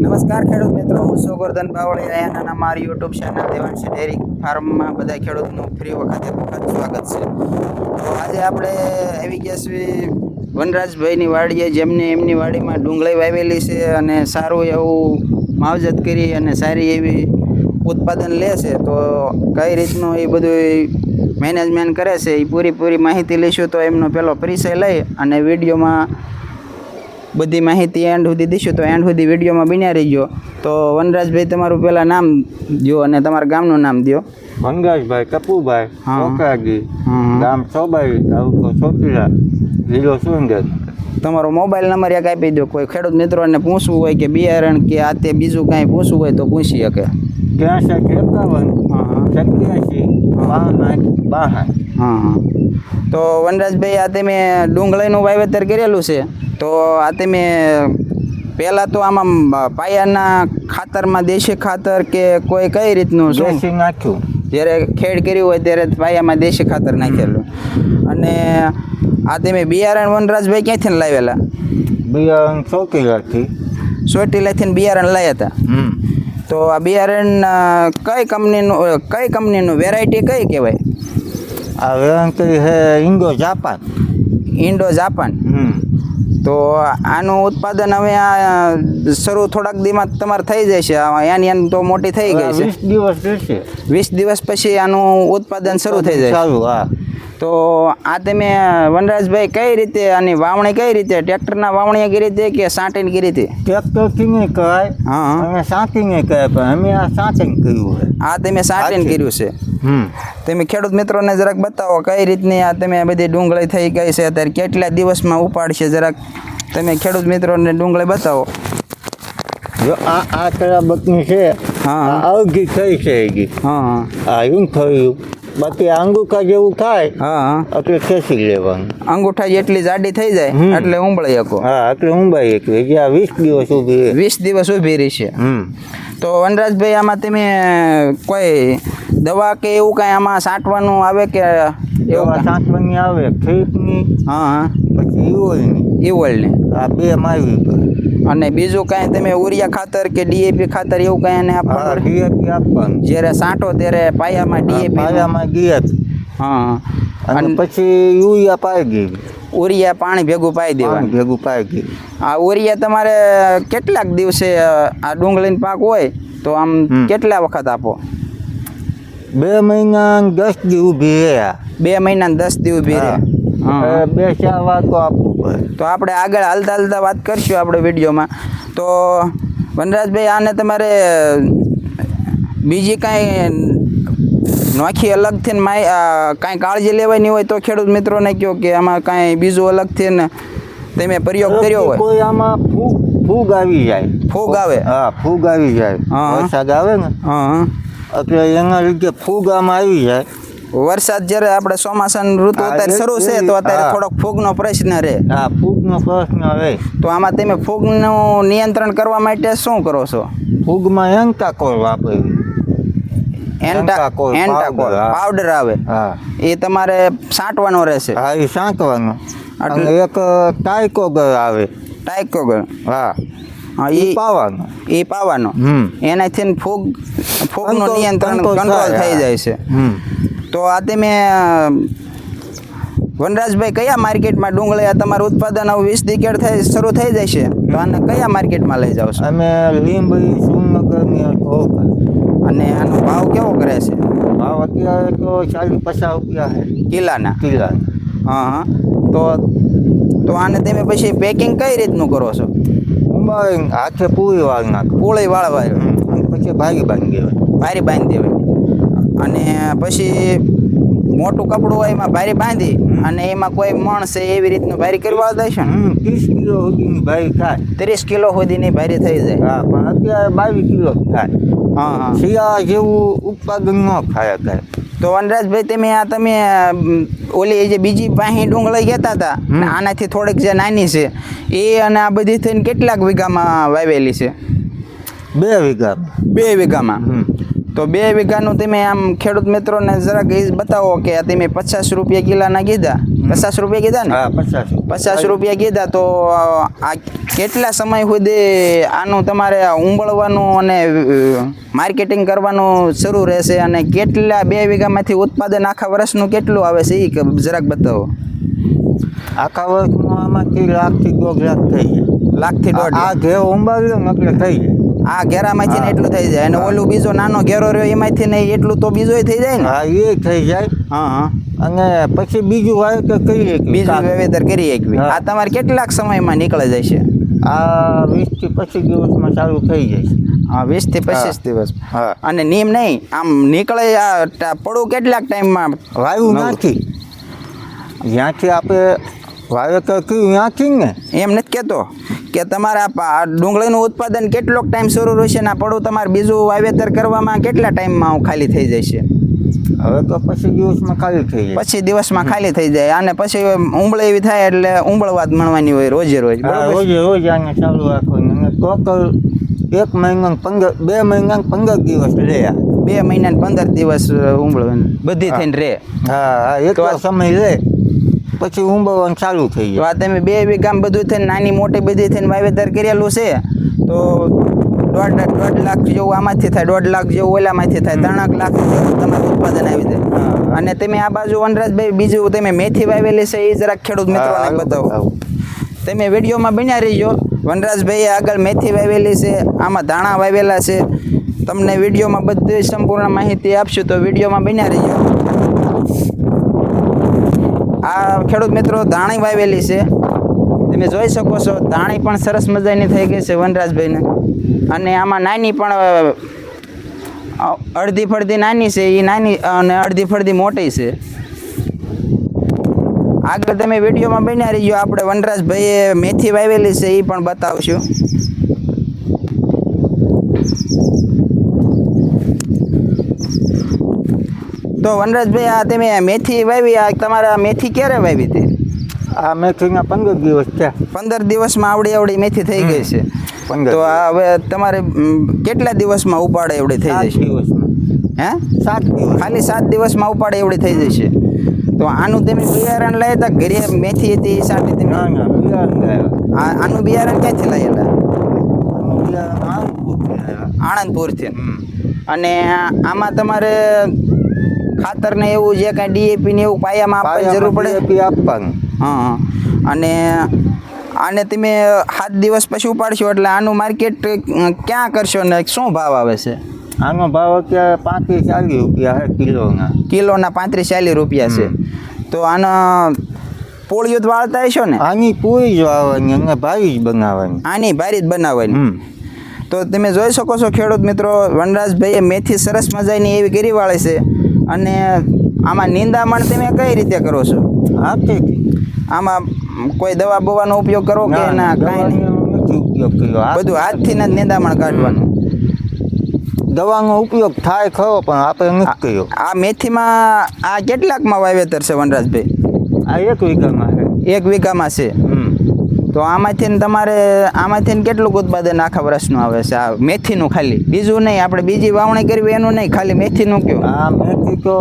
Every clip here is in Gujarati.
નમસ્કાર ખેડૂત મિત્રો, હું છું ગોરધન બાવળી અને મારી યુટ્યુબ ચેનલ દેવાંશી ડેરી ફાર્મમાં બધા ખેડૂતનું ફ્રી વખતે વખત સ્વાગત છે. તો આજે આપણે આવી ગયા વનરાજભાઈની વાડીએ, જેમને એમની વાડીમાં ડુંગળી વાવેલી છે અને સારું એવું માવજત કરી અને સારી એવી ઉત્પાદન લે છે. તો કઈ રીતનું એ બધું મેનેજમેન્ટ કરે છે એ પૂરી પૂરી માહિતી લઈશું. તો એમનો પહેલો પરિચય લઈ અને વિડીયોમાં બધી માહિતી એન્ડ સુધી દઈશું તો એન્ડ સુધી વિડીયોમાં બન્યા રહીજો. તો વનરાજભાઈ તમારું પહેલાં નામ દો અને તમારા ગામનું નામ દો વનરાજભાઈ કપુભાઈ. કોકાગી. ગામ ચોબાઈ તાલુકો ચોટીલા જિલ્લો સુરંગેર. તમારો મોબાઈલ નંબર એક આપી દો કોઈ ખેડૂત મિત્રોને પૂછવું હોય કે બિયારણ કે આ તે બીજું કાંઈ પૂછવું હોય તો પૂછી શકે. ત્યાંસઠ એકાવન હા હા. સત્યાસી બાસઠ બાસઠ. હા હા. તો વનરાજભાઈ આ તમે ડુંગળીનું વાવેતર કરેલું છે. તો આ તમે પહેલાં તો આમાં પાયાના ખાતરમાં દેશી ખાતર કે કોઈ કઈ રીતનું શું? નાખ્યું. જ્યારે ખેડ કર્યું હોય ત્યારે પાયામાં દેશી ખાતર નાખેલું. અને આ તમે બિયારણ વનરાજભાઈ ક્યાંથી લાવેલા? બિયારણ ચોટીલાથી. ચોટીલાથી બિયારણ લાવ્યા હતા. તો આ બિયારણ કઈ કંપનીનું કઈ કંપનીનું? વેરાયટી કઈ કહેવાય? આ વેરાયટી છે ઇન્ડો જાપાન. Indo Japan. હમ. તો આનું ઉત્પાદન હવે આ શરૂ થોડાક દીમાં તમારે થઈ જશે. એની એમ તો મોટી થઈ ગઈ છે. વીસ દિવસ વીસ દિવસ પછી આનું ઉત્પાદન શરૂ થઈ જાય સારું હા. તો આ તમે વનરાજભાઈ કઈ રીતે આની વાવણી કઈ રીતે? ટ્રેક્ટરના વાવણી કઈ રીતે કે સાંટીને કરી હતી? ટ્રેક્ટરથી નહીં કહેવાય હા. હા. અને કહેવાય પણ અમે આ સાંચન કર્યું છે. આ તમે સાંટીને કર્યું છે? હમ. તમે ખેડૂત મિત્રોને જરાક બતાવો કઈ રીતની આ તમે બધી ડુંગળી થઈ ગઈ છે? અત્યારે કેટલા દિવસમાં ઉપાડશે જરાક? તમે ખેડૂત મિત્રોને ડુંગળી બતાવો. જો આ આ તરાબકની છે હા. અવઘી થઈ છે હા હા. આ એમ થયું. બાકી આંગુકા જેવું થાય હા. એટલે ખેંચી લેવાનું. અંગૂઠા જેટલી જાડી થઈ જાય. એટલે ઉંબળી શકો. હા એટલે ઉંબાઈ એક આ વીસ દિવસ ઊભી વીસ દિવસ ઊભી રહી છે. હમ. તો વનરાજભાઈ આમાં તમે કોઈ દવા કે એવું કાંઈ આમાં સાંટવાનું આવે કે એવા દવા સાંટવાની આવે ખેતની હા હા. પછી ઈવળની ઈવળને આ બે માવી અને બીજું કાંઈ તમે ઉરિયા ખાતર કે ડીએપી ખાતર એવું કાંઈ એને હા આપવાનું ડીએપી આપવાનું. જ્યારે છાંટો ત્યારે પાયામાં ડીએપી પાયામાં ડીએપી. હા. અને અને પછી યુરિયા પાઈ ગઈ ઉરિયા પાણી ભેગું પાઈ દેવાનું. ભેગું પાઈ ગઈ આ ઉરિયા તમારે કેટલાક દિવસે અ, આ ડુંગળીનો પાક હોય તો આમ હમ. કેટલા વખત આપો? બે મહિના દસ દી ઊભી રહ્યા. બે મહિના ને દસ દિવસ ઊભી રહે હા. બે ચાર વાતો આપવું પડે તો આપણે આગળ હાલતા હાલતા વાત કરશું આપણે વિડીયોમાં. તો વનરાજભાઈ આને તમારે બીજી કાંઈ નોખી અલગથી ને માય કાંઈ કાળજી લેવાની હોય તો ખેડૂત મિત્રોને કહો કે આમાં કાંઈ બીજું અલગથી ને તમે પ્રયોગ કર્યો હોય? કોઈ આમાં ફૂગ ફૂગ આવી જાય. ફૂગ આવે? હા ફૂગ આવી જાય. વરસાદ આવે ને હા. એટલે એના લીધે ફૂગ આમાં આવી જાય. વરસાદ જ્યારે આપણે ચોમાસાની ઋતુ અત્યારે શરૂ છે તો અત્યારે. થોડોક ફૂગનો પ્રશ્ન રહે. હા ફૂગનો પ્રશ્ન રહે તો આમાં તમે ફૂગનું નિયંત્રણ કરવા માટે શું કરો છો? ફૂગમાં એન્ટાકોલ વાપરવી એન્ટા એન્ટાકોલ એન્ટાકોલ કોલ પાવડર આવે. હા. એ તમારે છાંટવાનો રહેશે. હા એ સાંકવાનો એટલે- એક ટાઈકોગર આવે. ટાઈકોગર હા. એ પાવાનો. એ પાવાનો. એનાથી ફૂગ ફૂગનું નિયંત્રણ કંટ્રોલ થઈ જાય છે. હમ. તો આ તમે વનરાજભાઈ કયા માર્કેટમાં ડુંગળી આ તમારું ઉત્પાદન હવે વીસ દીકેડ થઈ શરૂ થઈ જશે તો આને કયા માર્કેટમાં લઈ જાવ છો? અમે લીંબી સુમનગરની અને આનો ભાવ કેવો કરે છે? ભાવ અત્યારે તો ચાલીસ પચાસ રૂપિયા છે. કિલ્લાના કિલ્લા હા હા. તો તો આને તમે પછી પેકિંગ કઈ રીતનું કરો છો? હાથે પૂરી વાળ નાખ. પૂળી વાળવા પછી ભાગી બાંધી દેવાય. ભારી બાંધી દેવાની અને પછી મોટું કપડું હોય એમાં ભારી બાંધી અને એમાં કોઈ મણ છે એવી રીતનું ભારી કરવા દેશે ને. હમ ત્રીસ કિલો સુધીની ભારી થાય. ત્રીસ કિલો સુધીની ભારી થઈ જાય. હા પણ અત્યારે બાવીસ કિલો થાય. હા હા. શિયાળા જેવું ઉત્પાદન ન થાય અત્યારે. તો વનરાજભાઈ તમે આ તમે ઓલી જે બીજી પાહી ડુંગળી કહેતા હતા આનાથી થોડીક જે નાની છે એ અને આ બધી થઈને કેટલાક વીઘામાં વાવેલી છે? બે વીઘા બે વીઘામાં. તો બે વીઘાનું તમે આમ ખેડૂત મિત્રોને જરાક એ બતાવો કે આ તમે પચાસ રૂપિયા કિલાના કીધા. પચાસ રૂપિયા કીધા ને? પચાસ. પચાસ રૂપિયા કીધા તો આ કેટલા સમય સુધી આનું તમારે ઉંબળવાનું અને માર્કેટિંગ કરવાનું શરૂ રહેશે અને કેટલા બે વીઘામાંથી ઉત્પાદન આખા વર્ષનું કેટલું આવે છે એ જરાક બતાવો. આખા વર્ષમાં આમાંથી લાખથી દોઢ લાખ થઈ લાખથી દોઢ આ લાખ. ઉંબાવ્યું એટલે થઈ જાય. આ ઘેરામાંથી ને એટલું થઈ જાય. અને ઓલું બીજો નાનો ઘેરો રહ્યો એમાંથી ને એટલું તો બીજો થઈ જાય ને? હા એ થઈ જાય. હા હા. અને પછી બીજું કરીએ કે બીજું કાંક. વાવેતર કરી એકવી આ તમારે કેટલાક સમયમાં નીકળી જાય છે? આ વીસથી પચીસ દિવસમાં ચાલુ થઈ જાય હા વીસથી પચીસ દિવસ. હા. અને નીમ નહીં આમ નીકળે આ પડું કેટલાક ટાઈમમાં? વાયુ નથી જ્યાંથી આપણે વાવેતર ત્યાંથી ને એમ નથી કહેતો કે તમારા ડુંગળીનું ઉત્પાદન કેટલોક ટાઈમ શરૂ રહેશે ને પડું તમારે બીજું વાવેતર કરવામાં કેટલા ટાઈમમાં ખાલી થઈ જશે? હવે તો પછી દિવસમાં ખાલી થઈ જાય. પછી દિવસમાં ખાલી થઈ જાય. અને પછી ઉંબળ એવી થાય એટલે ઉંબળવાદ મળવાની હોય રોજે રોજ હા? રોજે રોજ આને ચાલુ રાખવાની. ટોટલ એક મહિના પંદર બે મહિના પંદર દિવસ રે આ. બે મહિના ને પંદર દિવસ ઉંબળવાનું. બધી થઈને રહે હા હા એક સમય લે પછી ઉંબરવાનું ચાલુ થઈ ગયું. આ તમે બે વીઘામાં બધું થઈને નાની મોટી બધી થઈને વાવેતર કરેલું છે તો દોઢ દોઢ લાખ જેવું આમાંથી થાય દોઢ લાખ જેવું ઓલામાંથી થાય ત્રણ લાખ તમારું ઉત્પાદન આવી જાય. અને તમે આ બાજુ વનરાજભાઈ બીજું તમે મેથી વાવેલી છે એ જરાક ખેડૂત મિત્રોને બતાવો. તમે વિડીયોમાં બન્યા રહીજો. વનરાજભાઈએ આગળ મેથી વાવેલી છે આમાં ધાણા વાવેલા છે. તમને વિડીયોમાં બધી સંપૂર્ણ માહિતી આપશું તો વિડીયોમાં બન્યા રહીજો. આ ખેડૂત મિત્રો ધાણી વાવેલી છે. તમે જોઈ શકો છો, ધાણી પણ સરસ મજાની થઈ ગઈ છે વનરાજભાઈને. અને આમાં નાની પણ અડધી ફળદી નાની છે એ નાની, અને અડધી ફળદી મોટી છે. આગળ તમે વિડીયોમાં બન્યા રહીજો, આપણે વનરાજભાઈએ મેથી વાવેલી છે એ પણ બતાવશું. તો વનરાજભાઈ આ તમે મેથી વાવી આ તમારા મેથી ક્યારે વાવી હતી? આ મેથીના પંદર દિવસ થયા. પંદર દિવસમાં આવડી આવડી મેથી થઈ ગઈ છે. તો આ હવે તમારે કેટલા દિવસમાં ઉપાડે એવડી થઈ જશે? દિવસમાં. હે? સાત દિવસ. ખાલી સાત દિવસમાં ઉપાડે એવડી થઈ જશે. તો આનું તમે બિયારણ લાવ્યા હતા? ઘરે મેથી હતી એ સાથે તમે આનું બિયારણ ક્યાંથી લાવ્યા હતા? આણંદપુરથી. અને આમાં તમારે ખાતર ને એવું જે કાંઈ ડીએપી ને એવું પાયામાં આપવાની જરૂર પડે? DAP આપવાનું. હા હા. અને આને તમે સાત દિવસ પછી ઉપાડશો એટલે આનું માર્કેટ ક્યાં કરશો ને શું ભાવ આવે છે? આનો ભાવ અત્યારે પાંત્રીસ ચાલીસ રૂપિયા છે કિલોના. કિલોના પાંત્રીસ ચાલીસ રૂપિયા છે. તો આના પોળીઓ જ વાળતા હશો ને? આની પૂરી જ વાવવાની અને ભારી જ બનાવવાની. આની ભારી જ બનાવવાની. તો તમે જોઈ શકો છો ખેડૂત મિત્રો વનરાજભાઈએ મેથી સરસ મજાની એવી કરી વાળી છે. અને આમાં નિંદામણ તમે કઈ રીતે કરો છો? હા કે આમાં કોઈ દવા બવાનો ઉપયોગ કરો કે ના, કાંઈ નથી ઉપયોગ કર્યો. બધું હાથથી જ નિંદામણ કાઢવાનું. દવાનો ઉપયોગ થાય ખરો પણ આપણે નથી કર્યો. આ મેથીમાં આ કેટલાકમાં વાવેતર છે વનરાજભાઈ? આ એક વીઘામાં છે. એક વીઘામાં છે. તો આમાંથી તમારે આમાંથી કેટલું ઉત્પાદન આખા વર્ષનું આવે છે? આ મેથીનું ખાલી. બીજું નહીં આપણે બીજી વાવણી કરવી એનું નહીં ખાલી મેથીનું કયો? આ મેથી તો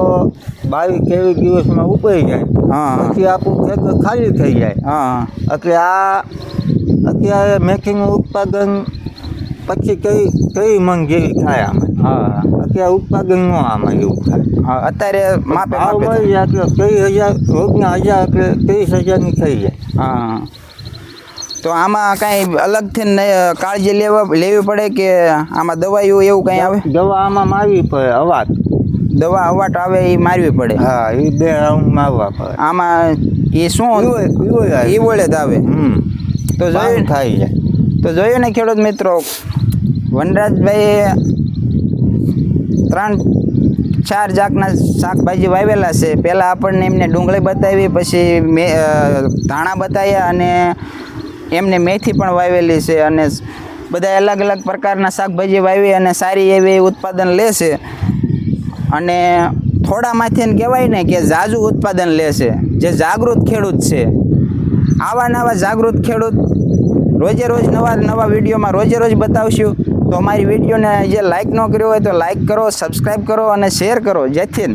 બાવીસ ત્રેવીસ દિવસમાં ઉપાઈ જાય. હા. પછી આપણું ખેતર ખાલી થઈ જાય. હા. એટલે આ અત્યારે મેથીનું ઉત્પાદન પછી કઈ કઈ મન જેવી થાય આમાં? હા. અત્યારે ઉત્પાદન ન આમાં એવું થાય. હા અત્યારે માપે મળી જાય એટલે ત્રીસ હજાર રોજના હજાર એટલે ત્રીસ હજારની થઈ જાય. હા. તો આમાં કાંઈ અલગથી કાળજી લેવા લેવી પડે કે આમાં દવાઈઓ એવું કંઈ આવે? દવા આમાં મારવી પડે અવાત. દવા અવાટ આવે એ મારવી પડે. હા એ બે રાઉન્ડ મારવા પડે. આમાં એ શું? એ જ આવે. તો જોયું થાય છે તો જોયું ને ખેડૂત મિત્રો વનરાજભાઈએ ત્રણ ચાર જાતના શાકભાજી વાવેલા છે. પહેલાં આપણને એમને ડુંગળી બતાવી પછી મેં ધાણા બતાવ્યા અને એમને મેથી પણ વાવેલી છે અને બધા અલગ અલગ પ્રકારના શાકભાજી વાવી અને સારી એવી ઉત્પાદન લે છે. અને થોડામાંથી કહેવાય ને કે ઝાઝુ ઉત્પાદન લે છે, જે જાગૃત ખેડૂત છે. આવા નવા જાગૃત ખેડૂત રોજે રોજ નવા નવા વિડીયોમાં રોજે રોજ બતાવશું. તો અમારી વિડીયોને જે લાઇક ન કર્યો હોય તો લાઇક કરો સબસ્ક્રાઈબ કરો અને શેર કરો. જેથી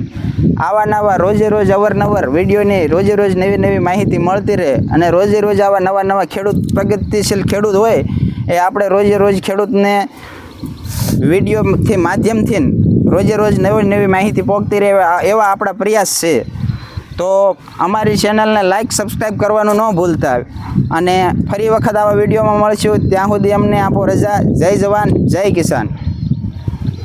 આવા નવા રોજે રોજ અવરનવર વિડીયોની રોજે રોજ નવી નવી માહિતી મળતી રહે અને રોજે રોજ આવા નવા નવા ખેડૂત, પ્રગતિશીલ ખેડૂત હોય એ આપણે રોજે રોજ ખેડૂતને વિડીયોથી માધ્યમથી રોજે રોજ નવી નવી માહિતી પહોંચતી રહે એવા એવા આપણા પ્રયાસ છે. તો અમારી ચેનલને લાઈક સબસ્ક્રાઈબ કરવાનું ન ભૂલતા. અને ફરી વખત આવા વિડીયોમાં મળશું. ત્યાં સુધી અમને આપો રજા. જય જવાન, જય કિસાન.